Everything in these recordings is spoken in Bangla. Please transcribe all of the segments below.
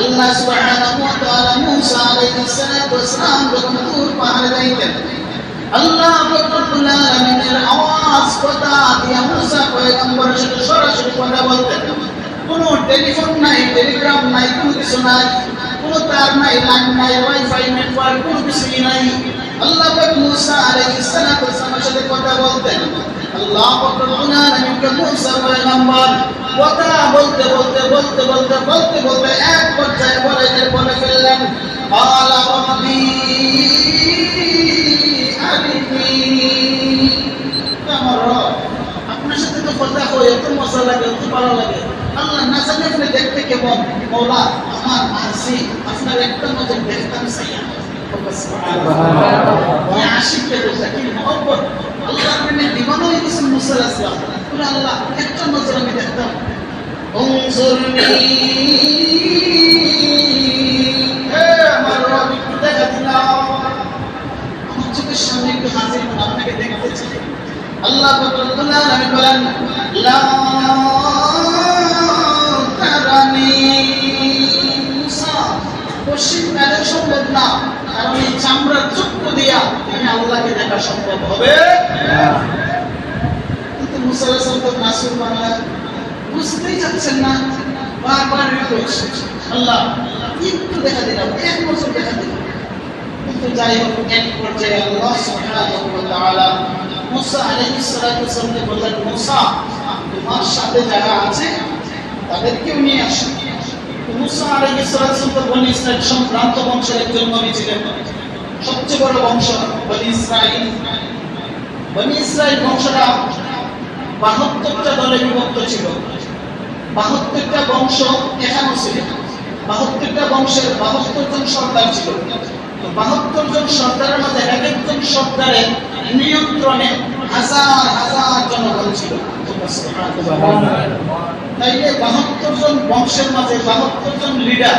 আল্লাহ সুবহানাহু ওয়া তাআলা মূসা আলাইহিস সালাতু ওয়াস সালাম যখন তুর পাহাড়ে যাইতেন আল্লাহ রব্বুল আলামিনের আওয়াজ কথা দিয়ে মূসা পয়গম্বরের সাথে সরাসরি কথা বলতেন। কোনো টেলিফোন নাই, টেলিগ্রাম নাই, কোনো কিছু নাই, কোনো তার নাই, লাইন নাই, ওয়াইফাই নেটওয়ার্ক, কোনো কিছুই নাই। আল্লাহ পাক মূসা আলাইহিস সালাতু ওয়াস সালামের সাথে কথা বলতেন। আল্লাহ রব্বুল আলামিনকে মূসা পয়গম্বর কথা বলতে বলতে বলতে বলতে বলতে বলতে এক পর্যায়ে বলে যে বলে ফেললেন আপনার সাথে তো কথা হয় এত মজা লাগে এত ভালো লাগে। আল্লাহ না জানি আপনি দেখতে কেমন? মৌলা আমার আসি আপনার একটা নজর দেখতাম সাইয়া আশিককে দেখলাম কি মহব্বত? আল্লাহ আপনি দিবানো এই কিছু মুসল আসলাম আল্লাহ একটা নজর আমি দেখতাম দেখা হাজির আপনাকে দেখতে চাই আল্লাহ বলেন লা পশ্চিম মেলে সম্ভব না কারণ এই চামড়ার চক্ষু দিয়া তুমি আল্লাহকে দেখা সম্ভব হবে কিন্তু মুসা আলাইহিস সালাম তো নাসুর বাংলা বুঝতেই যাচ্ছেন না, বারবার করছে আল্লাহ একটু দেখা দিলাম, এক বছর দেখা দিলাম। কিন্তু যাই হোক, এক পর্যায়ে আল্লাহ সুবহানাহু ওয়া তাআলা মুসা আলাইহিস সালাতু ওয়াসালামকে বললেন, মুসা, তোমার সাথে যারা আছে, তাদেরকেও নিয়ে আসো। মুসা আলাইহিস সালাতু বংশের একজন নবী ছিলেন। সবচেয়ে বড় বংশ বনি ইসরাইল বনি ইসরাইল বংশটা বাহাত্তরটা দলে বিভক্ত ছিল। বাহাত্তরটা বংশ এখানেও ছিল। বাহাত্তরটা বংশের বাহাত্তর জন সর্দার ছিল। বাহাত্তর জন সর্দারের মধ্যে এক একজন সর্দারের নিয়ন্ত্রণে হাজার হাজার জনগণ ছিল। তাইলে বাহাত্তর জন বংশের মাঝে বাহাত্তর জন লিডার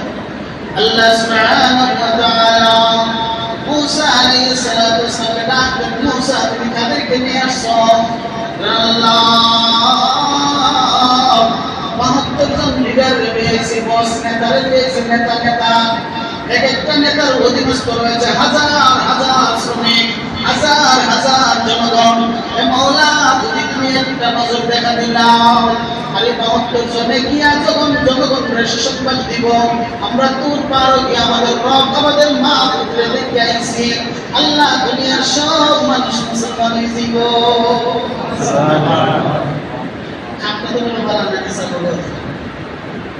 আল্লাহ সুবহানাহু ওয়া তাআলা মুসা আলাইহিস সালাতু ওয়াসালাম ডাকলেন মুসা তুমি তাদেরকে নিয়ে আসো আল্লাহ। বাহাত্তর জন লিডার রয়েছে বস নেতা রয়েছে নেতা নেতা। এক একটা নেতার অধীনস্থ রয়েছে হাজার হাজার শ্রমিক, হাজার হাজার জনগণ। মৌলা যদি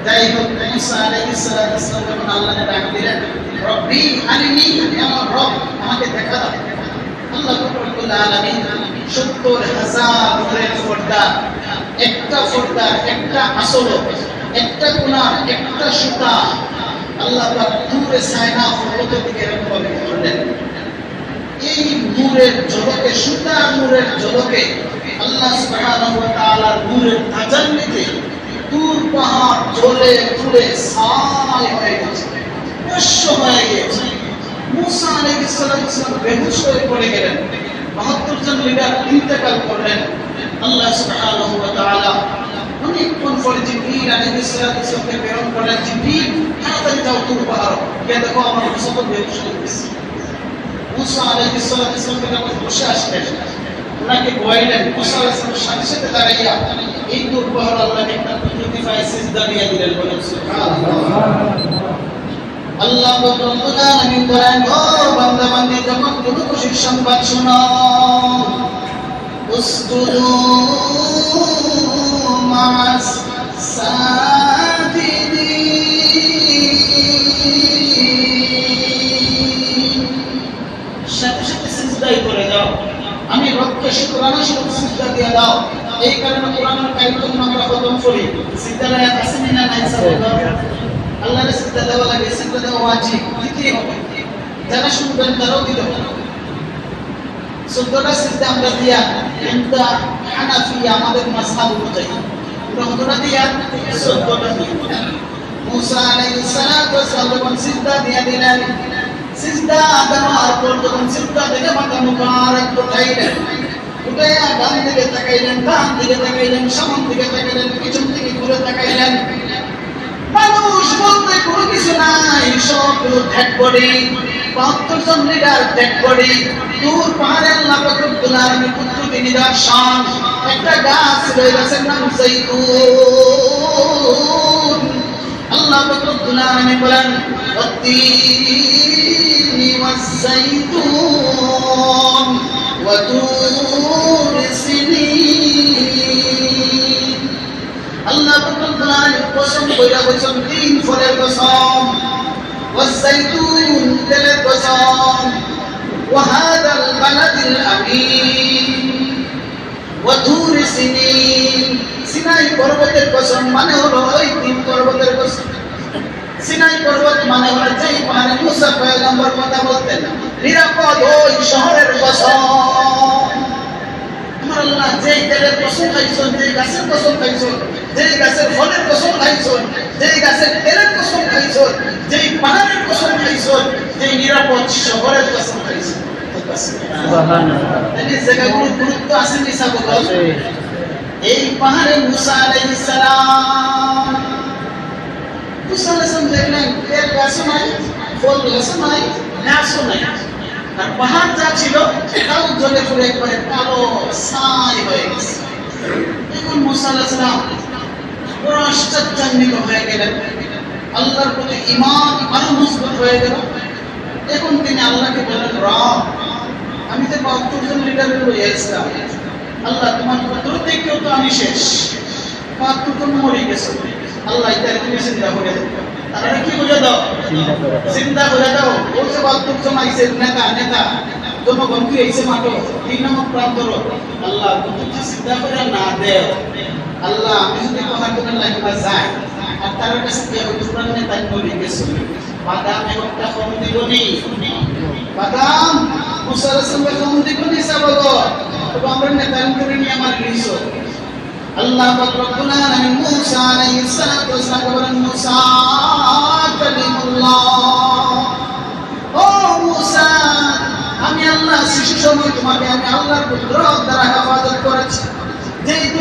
যাই হোক মুসা আলাইহিস ওয়াসসালাম যখন আল্লাহকে ডাক আমার আমাকে দেখা দাও। আল্লাহ রব্বুল আলামিন 70 হাজার নূরের পর্দা একটা পর্দা একটা আসল, একটা কোনা একটা সুতা। আল্লাহ দূরে সায়না পর্বত থেকে এরকম করলেন এই নূরের ঝলকে সুতা নূরের ঝলকে আল্লাহ সুবহানাহু ওয়া তাআলার নূরের তাজাল্লিতে দূর পাহাড় জ্বলে পুড়ে ছাই হয়ে গেছে ভস্ম হয়ে গেছে মুসা আলাইহিস সালাম বেহুশ হয়ে পড়ে গেলেন। বাহাত্তর জন লিডার ইন্তেকাল করলেন। আল্লাহ সুবহানাহু ওয়া তাআলা অনেকক্ষণ পরে জিবরিল আলাইহিস সালামকে প্রেরণ করলেন, জিবরিল যাও দূর পাহাড় গিয়ে দেখো, আমার মুসাফির হয়ে গেছে মুসা আলাইহিস সালামকে যখন বসে আসলেন, ওনাকে বয়াইলেন মুসা আলাইহিস সালামের সাথে দাঁড়াইয়া এই দুর্বহর আল্লাহকে একটা কুদরতি পায়ে সিজদা দিয়ে দিলেন বলেন আল্লাহ রব্বুল আলামিন বলেন ও বান্দা বান্দি যখন তুমি খুশির সংবাদ শোনো উসজুদু মাস সাজিদিন সাথে সাথে সিজদাই করে দাও আমি রবকে শুকরানা স্বরূপ সিজদা দিয়ে দাও। এই কারণে কোরআনের কারিম আমরা খতম করি সিজদার আয়াত আছে না নাই স্যার আল্লাহর সিজদা দেওয়া লাগে, সিজদা দেওয়া ওয়াজিব। দিতেই যারা শুনবেন তারাও দিতে হবে চোদ্দটা সিজদা আমরা দিয়া ইন্দা হানাফিয়া আমাদের মাযহাব অনুযায়ী কতটা দিয়া চোদ্দটা দিয়া। মুসা আলাইহিস ওয়াসসালাম যখন সিজদা দিয়া দিলেন। সিজদা দেওয়ার পর যখন সিজদা থেকে মাথা মুবারক উঠাইলেন, উঠাইয়া ডান দিকে তাকাইলেন ডান দিকে তাকাইলেন, সামন দিকে তাকাইলেন, পিছন দিকে ঘুরে তাকাইলেন। মানুষ বলতে কোনো কিছু নাই ত্যাগ করে ভক্তচন্দ্রিকার ত্যাগ করি দূর পাহাড়ের লাফাতুল্লাহ কুতুবি নিদর্শন। একটা গাছ রয়ে গেছেন নাম জৈতুন। আল্লাহ রব্বুল আলামিন বলেন ওয়াত্তিনি ওয়াস-সাইতুন ওয়া তুর সিনিন। আল্লাহ রব্বুল আলামিন কসম কইরা বলেন তিন ফলের কসম। والزيتون তেলের কসম وهذا البلد الأمين وطور سنين সিনাই পর্বতের কসম মানে হলো ওই তিন পর্বতের কসম সিনাই পর্বত মানে হলো যেই পাহাড়ে মুসা পয়গম্বর কথা বলতেন নিরাপদ ওই শহরের কসম আমার আল্লাহ যেই তেলের কসম খাইছেন যেই গাছের কসম খাইছেন যেই গাছের ফলের কসম খাইছেন যেই গাছের তেলের কসম খাইছেন যেই পাহাড়ের কসম খাইছেন যেই নিরাপদ শহরের কসম খাইছেন জায়গাগুলোর গুরুত্ব আছে নিসা বগল এই পাহাড়ে মুসা আলাইহিস সালাম। মুসা আলাইহিস সালাম দেখলেন তেল গাছও নাই ফল গাছও নাই গাছও নাই। আর পাহাড় যা ছিল সেটাও জ্বলে পুড়ে একবারে কালো ছাই হয়ে গেছে। এখন মুসা আলাইহিস সালাম বড় আশ্চর্যান্বিত হয়ে গেলেন। আল্লাহর প্রতি ঈমান আরও মজবুত হয়ে গেল। এখন তিনি আল্লাহকে বললেন রব আমি তো বাহাত্তর জন লিডারের লইয়া ইসলাম আল্লাহ তোমার পুত্র থেকেও তো আমি শেষ। বাহাত্তর জন মরে গেছে। আল্লাহ এটা তুমি চিন্তা করে তারা কি বুঝে দাও? চিন্তা করে দাও। ও যে বাহাত্তর জন আইছে নেতা নেতা জনগণ কি আইছে মাঠো তিন নম্বর প্রান্তর। আল্লাহ তুমি চিন্তা করে না দেও। আল্লাহ আমি যদি কথা করে লাগবা যাই আর তার কাছে কি হবে তোমরা নেতা মরে গেছে। বাদাম একটা কম দিবনি বাদাম মুসার সঙ্গে কম দিবনি সাবগো তবে আমরা নেতান করে নিয়ে আমার গিয়েছো। আল্লাহ পাক রব্বুল আলামিন মুসা আলাইহিস সালাতু ওয়াসসালাম বলেন, মুসা, কালিমুল্লাহ। ও মুসা, আমি আল্লাহ, সৃষ্টি সময় তোমাকে আমি আল্লাহর কুদরত দ্বারা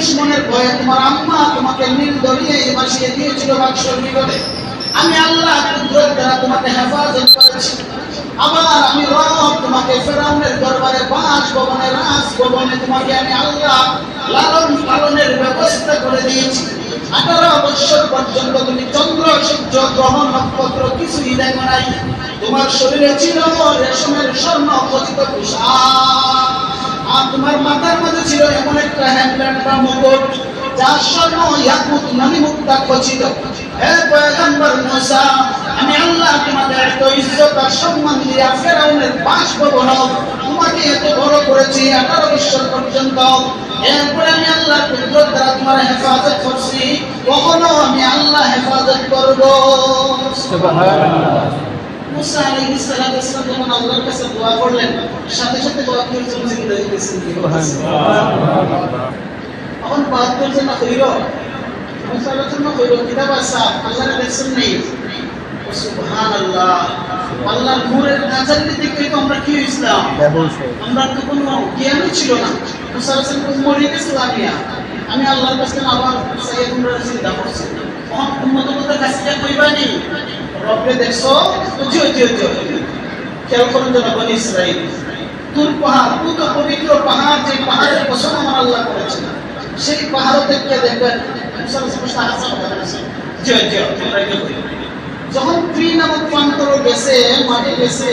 দুশ্মনের ভয়ে তোমার আম্মা তোমাকে নীল দরিয়ে বাসিয়ে দিয়েছিল বাক্সর নিকটে আমি আল্লাহ কুদরত দ্বারা তোমাকে হেফাজত করেছি। আবার আমি রব তোমাকে ফেরাউনের দরবারে বাস ভবনে, রাজ ভবনে তোমাকে আমি আল্লাহ লালন পালনের ব্যবস্থা করে দিয়েছি। আঠারো বৎসর পর্যন্ত তুমি চন্দ্র, সূর্য, গ্রহ, নক্ষত্র কিছুই দেখো নাই। তোমার শরীরে ছিল রেশমের স্বর্ণ খচিত পোশাক। আর তোমার মাথার মধ্যে ছিল এমন একটা হ্যান্ডব্যান্ড বা মুকুট, যার স্বর্ণ ইয়াকুত মণিমুক্তা খচিত। হে পয়গম্বর মুসা, আমি আল্লাহ তোমাকে এত ইজ্জত আর সম্মান দিয়া তোমাকে এত বড় করেছি, আঠারো পর্যন্ত। এরপরে আমি আল্লাহ কুদরত দ্বারা তোমার হেফাজত করছি। কখনো আমি আল্লাহ হেফাজত করব। মুসা আলাইহিস সালাতু ওয়াসসালাম যখন আল্লাহর কাছে দোয়া করলেন সাথে সাথে দোয়া করেছেন জিন্দেগি পেয়েছেন এখন বাহাত্তর জন হইল। মুসার জন্য হইল কিতাব আসা আল্লাহর দেখছেন নেই সুবহান আল্লাহ আল্লাহর নূরের তাজাল্লি দেখে তো আমরা কি ইসলাম আমরা তো কোনো জ্ঞানই ছিল না। মুসা রাসূল মরে গেছিলাম আমি আল্লাহর কাছে আবার সাইয়েদ চিন্তা করছি। তখন উম্মত বলতে কাছে কইবা রব্বে দেখছ জি জি জি খেয়াল করুন জনগণ ইসরাইল। তুর পাহাড় পুত পবিত্র পাহাড়, যে পাহাড়ের কসম আমার আল্লাহ করেছেন। সেই পাহাড় থেকে দেখবেন মুসা রাসূল হাসান জি জি তোমরা যখন নামক প্রান্তর গেছে মাঠে গেছে,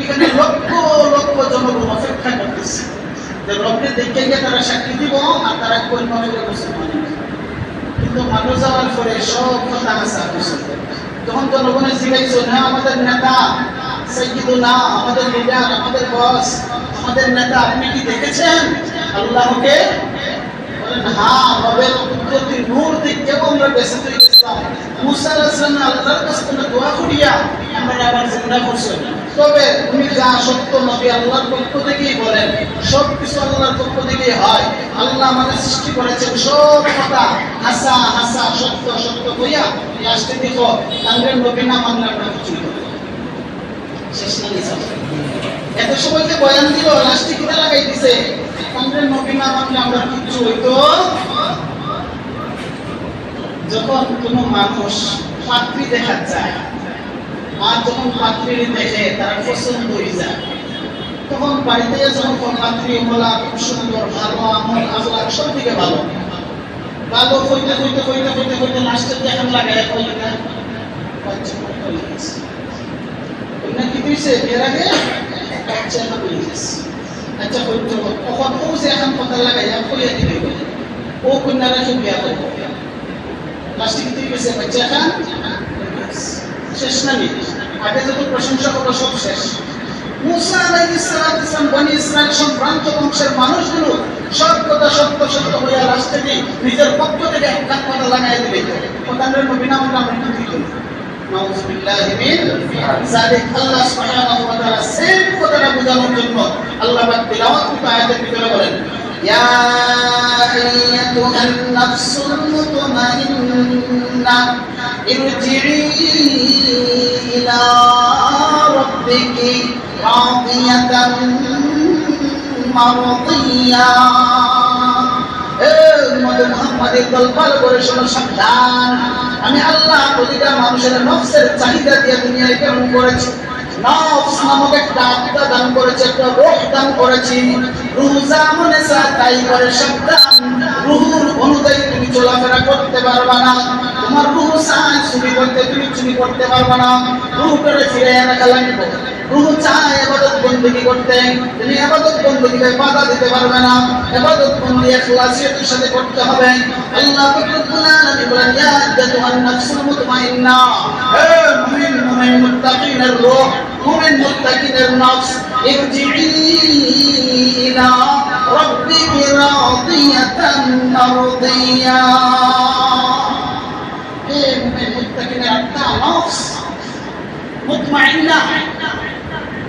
এখানে লক্ষ লক্ষ জনগণ অপেক্ষা করতেছে। যে রবকে দেখে গিয়ে তারা সাক্ষী দিব, আর তারা কোন মনে মুসলমান কিন্তু মানুষ যাওয়ার পরে সব কথা আসা তখন জনগণের জিজ্ঞাসা হ্যাঁ আমাদের নেতা সৈয়দুল্লাহ আমাদের লিডার, আমাদের বস, আমাদের নেতা, আপনি কি দেখেছেন? আল্লাহকে আমরা আবার জিন্দা করছেন তবে উনি যা সত্য নবী আল্লাহর পক্ষ থেকেই বলেন সব কিছু আল্লাহর পক্ষ থেকেই হয়। আল্লাহ আমাদের সৃষ্টি করেছেন সব কথা। হাসা হাসা, সত্য সত্য কইয়া লাস্টে দেখো তাঙ্গের নবী না। মানলে আমরা কিছু না এত সময় বয়ান দিল লাস্টে কিনা লাগাই দিছে। তাঙ্গের নবী না মানলে আমরা কিছু হইতো যখন কোনো মানুষ পাত্রী দেখা যায় আর যখন পাত্রী দেখে তারা পছন্দ হয়ে যায়, তখন বাড়িতে যখন পাত্রী বলা খুব সুন্দর, ভালো, আমল আজলাক সব দিকে ভালো। ভালো হইতে হইতে হইতে হইতে হইতে লাস্টের দেখান লাগাই হইলে না? বাচ্চা মতো গেছে। ওইটা কি দিয়েছে এর আগে বাচ্চা না হয়ে আচ্ছা তখন ও যে এখন কথা লাগাই কইয়া দিবে ও কন্যারা কি বিয়া করব। লাস্টে কি দিয়ে গেছে বাচ্চা শেষ না নেই আগে যত প্রশংসা করল সব শেষ। মুসা আলাইহিস সালাম বনি ইসরাইল সম্ভ্রান্ত বংশের মানুষগুলো সব কথা সত্য সত্য হইয়া লাস্টে দিয়ে নিজের পক্ষ থেকে একটা কথা লাগাই দিবে। কোরআনের নবী নাম আমরা কি করি আল্লাহ ارجعي إلى ربك راضية مرضية মোহাম্মদের দলবল করে শোনো সাবধান আমি আল্লাহ প্রতিটা মানুষের নফসের চাহিদা দিয়ে দুনিয়ায় কেমন করেছি নফস নামক একটা আত্মা দান করেছে একটা রোহ দান করেছি রুহ যা মনে চা তাই করে সাবধান রুহুর অনুযায়ী তুমি চলাফেরা করতে পারবা না তোমার রুহ চায়, চুরি করতে তুমি চুরি করতে পারবা না। রুহ করে ফিরে রাখা লাগবে। রুহ চায় এবাদত বন্দী করতে। তুমি এবাদত বন্দী বাধা দিতে পারবে না। এবাদত বন্দী ইখলাসিয়তের সাথে করতে হবে। আল্লাহ রব্বুল আলামিন বলেন, ইয়া আইয়াতুহান নাফসুল মুতমাইন্না। হে মুমিন মুমিন মুত্তাকিনের রূহ মুমিন মুত্তাকিনের নফস ইরজিই ইলা রাব্বিকি রাদিয়াতান মুত্তাকিনের নফস মুতমাইন্না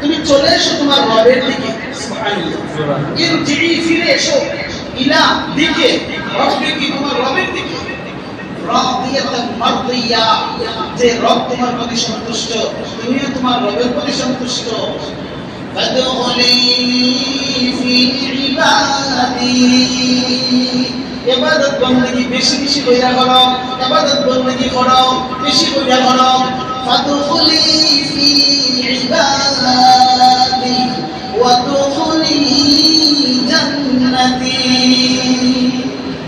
তুমি চলে এসো তোমার রবের দিকে। ফিরে এসো। ইলা দিকে তোমার রবের দিকে। যে রব তোমার প্রতি সন্তুষ্ট, তুমিও তোমার রবের প্রতি সন্তুষ্ট। ইবাদি। এবাদত বন্দেগী বেশি বেশি কইরা করো, এবাদত বন্দেগী করো, বেশি কইরা করো। ফাদখুলি ফি ইবাদি ওয়া দুখুলি জান্নতি।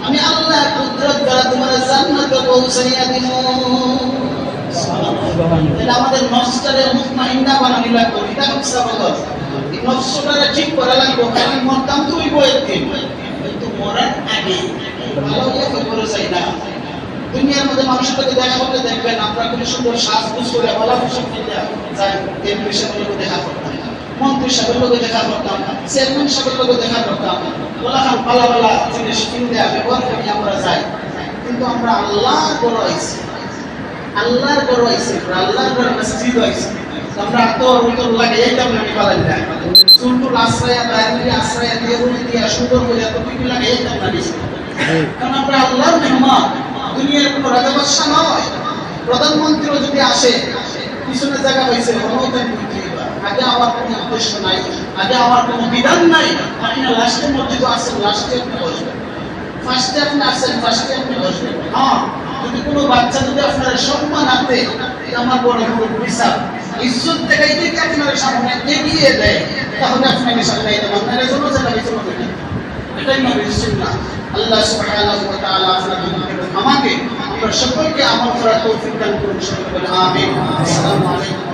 আমি আল্লাহর কুদরত দ্বারা তোমার জান্নাতে পৌঁছাইয়া দিব। আমাদের নফসটারে মুতমাইন্না বানানি লাগবে, এটা হচ্ছে আমাদের। ঠিক করা লাগবে কারণ মন কাম তুমি বইতে মরার আগে করে চাই না। দুনিয়ার মধ্যে মানুষের দেখা করলে দেখবেন আমরা খুবই সুন্দর সাজগুজ করে ভালো পোশাক যাই সাহেবের লোক দেখা করতাম মন্ত্রী সাহেবের লোক দেখা করতাম চেয়ারম্যান সাহেবের লোক দেখা করতাম ওলাখান পালা পালা জিনিস কিনতে ব্যবহার করি, আমরা যাই। কিন্তু আমরা আল্লাহ বড় হয়েছি। আল্লাহর বড় হয়েছে আল্লাহর বড় মসজিদ হয়েছে। আমরা তো লাগে এইটা আমি পালাই না সুন্দর আশ্রয় দাঁড়িয়ে আশ্রয় দিয়ে রুটি দিয়ে সুন্দর করে এত কিছু লাগে? আমরা নিছি কারণ আমরা আল্লাহর মেহমান। দুনিয়ার কোনো রাজা বাদশা নয়। প্রধানমন্ত্রীও যদি আসে পিছনে জায়গা পাইছে গণতন্ত্র আগে আমার কোনো উদ্দেশ্য নাই আগে আমার কোনো বিধান নাই। আপনি লাস্টের মধ্যে তো আসেন লাস্টে আপনি বসবেন। ফার্স্টে আপনি আসেন ফার্স্টে আপনি বসবেন। হ্যাঁ যদি কোনো বাচ্চা যদি আপনার সম্মান আনতে আমার বড় বড় বিচার। ইজ্জত দেখাইতে কি আপনার সামনে এগিয়ে দেয়? তাহলে আপনাকে সামনে আপনার জন্য যেটা বিচার দেবেন এটাই মানে সুন্নাহ আল্লাহ সুবহানাহু ওয়া তাআলা আপনাকে আমাকে আমরা সকলকে আমল করার তৌফিক দান করুন আমিন আসসালামু আলাইকুম